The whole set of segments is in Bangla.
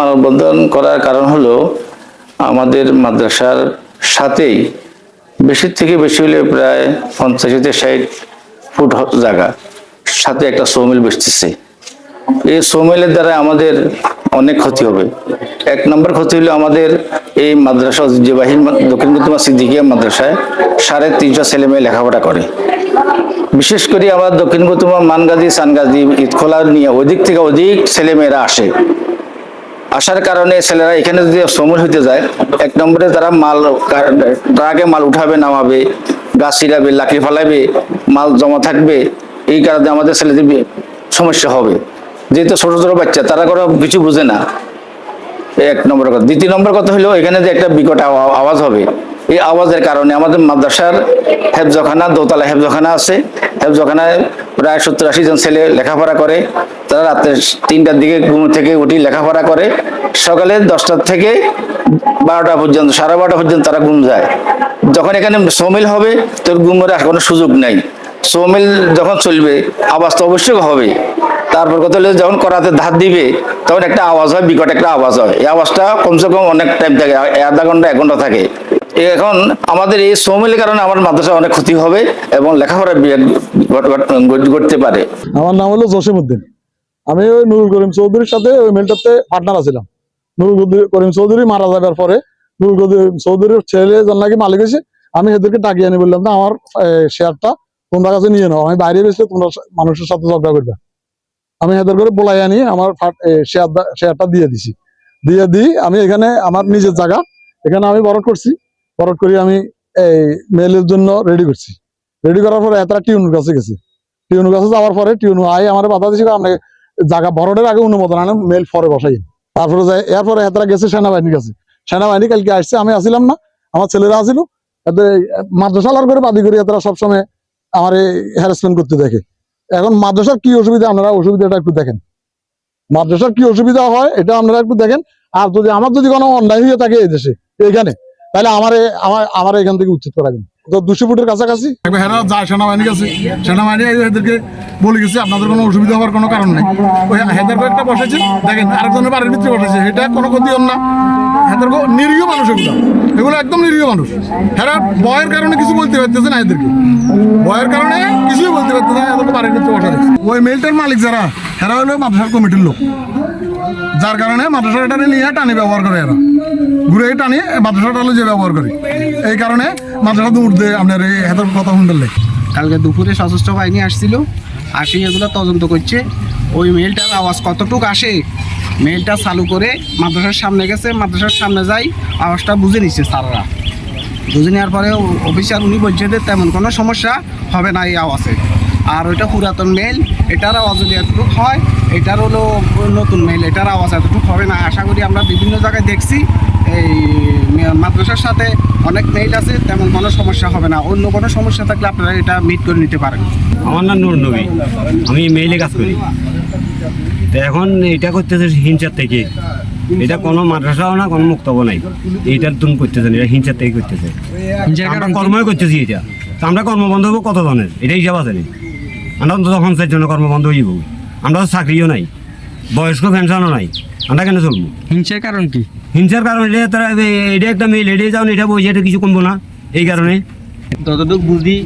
মানববন্ধন করার কারণ হলো আমাদের মাদ্রাসার সাথেই বেশি থেকে বেশি হলে প্রায় পঞ্চাশ থেকে ষাট ফুট জায়গা। সাথে একটা সৌমিল বসতেছে এই সৌমিলের দ্বারা আমাদের অনেক ক্ষতি হবে। এক নম্বর ক্ষতি হলো আমাদের এই মাদ্রাসা ঐতিহ্যবাহী দক্ষিণ কুতুমা সিদ্দিকিয়া মাদ্রাসায় সাড়ে তিনশো ছেলে মেয়ে লেখাপড়া করে। বিশেষ করে আমার দক্ষিণ কুতুমা মানগাজি সানগাজি ঈদখোলা নিয়ে ওদিক থেকে অধিক ছেলে মেয়েরা আসে। আসার কারণে ছেলেরা এখানে যদি শ্রমণ হইতে যায়, এক নম্বরে তারা মাল ট্রাকে মাল উঠাবে, নামাবে, গাছ ছিড়াবে লাকড়ি ফালাবে, মাল জমা থাকবে, এই কারণে আমাদের ছেলেদের সমস্যা হবে। যেহেতু ছোট ছোট বাচ্চা, তারা কোনো কিছু বুঝে না। এক নম্বর কথা। দ্বিতীয় নম্বর কথা হলো, এখানে যে একটা বিকট আওয়া- আওয়াজ হবে। এই আওয়াজের কারণে আমাদের মাদ্রাসার হেফজখানা, দোতলা হেফজখানা আছে। হেফজখানায় প্রায় সত্তর আশি জন ছেলে লেখাপড়া করে। তারা রাত্রে তিনটার দিকে ঘুম থেকে উঠি লেখাপড়া করে। সকালে দশটার থেকে বারোটা পর্যন্ত, সাড়ে বারোটা পর্যন্ত তারা ঘুম যায়। যখন এখানে সমিল হবে, তোর ঘুমের কোনো সুযোগ নাই। সমিল যখন চলবে, আওয়াজ তো অবশ্যই হবে। তারপর কথা হলো, যখন করাতে ধার দিবে, তখন একটা আওয়াজ হয়, বিকট একটা আওয়াজ হয়। এই আওয়াজটা কমসে কম অনেক টাইম থাকে আধা ঘণ্টা, এক ঘণ্টা থাকে। এখন আমাদের এই সৌমিলের কারণে আমার মাদ্রাসা অনেক ক্ষতি হবে এবং লেখাপড়া ঘট- পারে। আমার নাম হলো জসিম উদ্দিন। আমি ওই নুরুল করিম চৌধুরীর সাথে ওই মেলটাতে পার্টনার আছিলাম। নুরুল করিম চৌধুরী মারা যাবার পরে নুরুল করিম চৌধুরীর ছেলে যার নাকি মালিক হয়েছে, আমি এদেরকে ডাকিয়ে আনি, বললাম, না, আমার শেয়ারটা তোমরা কাছে নিয়ে নাও, আমি বাইরে বেসলে তোমরা মানুষের সাথে ঝগড়া করবে। আমি এদের করে বলাই আনি, আমার শেয়ার শেয়ারটা দিয়ে দিছি। দিয়ে দিই, আমি এখানে আমার নিজের জায়গা, এখানে আমি বরট করছি। বরট করি আমি এই মেলের জন্য রেডি করছি। রেডি করার পরে এতটা টিউনের কাছে গেছে। টিউনু কাছে যাওয়ার পরে টিউনু আই আমার বাধা দিয়েছিল আপনি জায়গা বড়দের আগে অনুমোদন আনেন মেল পরে বসাই। তারপরে যাই, এরপরে এতটা গেছে সেনাবাহিনীর কাছে। সেনাবাহিনী কালকে আসছে, আমি আসছিলাম না, আমার ছেলেরা আসিল, এতে মাদ্রাসালার করে বাদি করি এতটা সবসময় আমার এই হ্যারাসমেন্ট করতে দেখে। এখন মাদ্রাসার কি অসুবিধা, আপনারা অসুবিধাটা একটু দেখেন। মাদ্রাসার কি অসুবিধা হয়, এটা আপনারা একটু দেখেন। আর যদি, আমার যদি কোনো অন্যায় হয়ে থাকে এই দেশে, এইখানে তাহলে আমার আমার আমার এখান থেকে উচ্ছেদ করা যাবে। তো দুশো ফুটের কাছাকাছি? সেনাবাহিনীর কাছে সেনাবাহিনী এদেরকে বলে গেছে, আপনাদের কোনো অসুবিধা হওয়ার কোনো কারণ নেই। ওই হেদের একটা বসেছে দেখেন, আরেকজনের বাড়ির ভিতরে বসেছে এটা কোনো ক্ষতি না। হেদের নিরীহ মানুষ এগুলো। এগুলো একদম নিরীহ মানুষ। হেরা ভয়ের কারণে কিছু বলতে পারতেছে না এদেরকে। ভয়ের কারণে কিছুই বলতে পারতেছে না, এদেরকে বাড়ির ভিতরে বসা ওই মেলটার মালিক যারা হেরা হলো মাদ্রাসার কমিটির লোক। যার কারণে মাদ্রাসাটা নিয়ে টানি ব্যবহার করে এরা। ঘুরে টানি মাদ্রাসাটা হলো যে ব্যবহার করে। এই কারণে মাদ্রাসা দূর দেয় আপনার এই হেতার কথা শুনতে কালকে দুপুরে সশস্ত্র বাহিনী আসছিল, আসি এগুলো তদন্ত করছে। ওই মেলটার আওয়াজ কতটুক আসে, মেলটা চালু করে মাদ্রাসার সামনে গেছে, মাদ্রাসার সামনে যাই আওয়াজটা বুঝে নিচ্ছে স্যাররা। বুঝে নেওয়ার পরে অফিসার উনি বলছে যে তেমন কোনো সমস্যা হবে না এই আওয়াজে। আর ওইটা পুরাতন মেল এটার আওয়াজ যদি এতটুকু হয় এটার হলো নতুন মেল এটার আওয়াজ এতটুকু হবে না। আশা করি আমরা বিভিন্ন জায়গায় দেখছি এই মাদ্রাসার সাথে অনেক মেইল আছে তেমন কোনো সমস্যা হবে না। অন্য কোনো সমস্যা থাকলে আপনারা এটা মিট করে নিতে পারেন। আমার নাম নুর নবী। আমি মেইলে কাজ করি। তো এখন এটা করতেছে হিংসার থেকে। এটা কোনো মাদ্রাসাও না কোনো মুক্তব নাই। এইটার তুমি করতেছে না এটা হিংসার থেকে করতেছে। আমরা কর্মই করতেছি এটা। তো আমরা কর্মবন্ধ হব কত জনের এটা হিসাব আছে নি? আমরা তো তখন চার জন্য কর্মবন্ধ হয়ে যাব। আমরা তো চাকরিও নাই বয়স্ক পেনশনও নাই আমরা কেন চলবো? হিংসার কারণ কি? হিংসার কারণ এটা তারা এটা একটা মেয়ে এটাই যাও এটা বই এটা কিছু কমবো না এই কারণে। যতটুকু বুঝি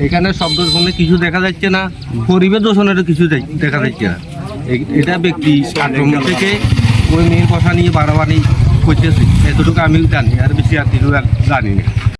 এখানে শব্দ ফোনে কিছু দেখা যাচ্ছে না পরিবেশ দূষণের কিছু দেখ- দেখা যাচ্ছে না। এটা ব্যক্তি আক্রমণ থেকে ওই মেয়ের কথা নিয়ে বাড়াবাড়ি করতেছে এতটুকু আমিও জানি আর বেশি আর কিছু আর জানি না।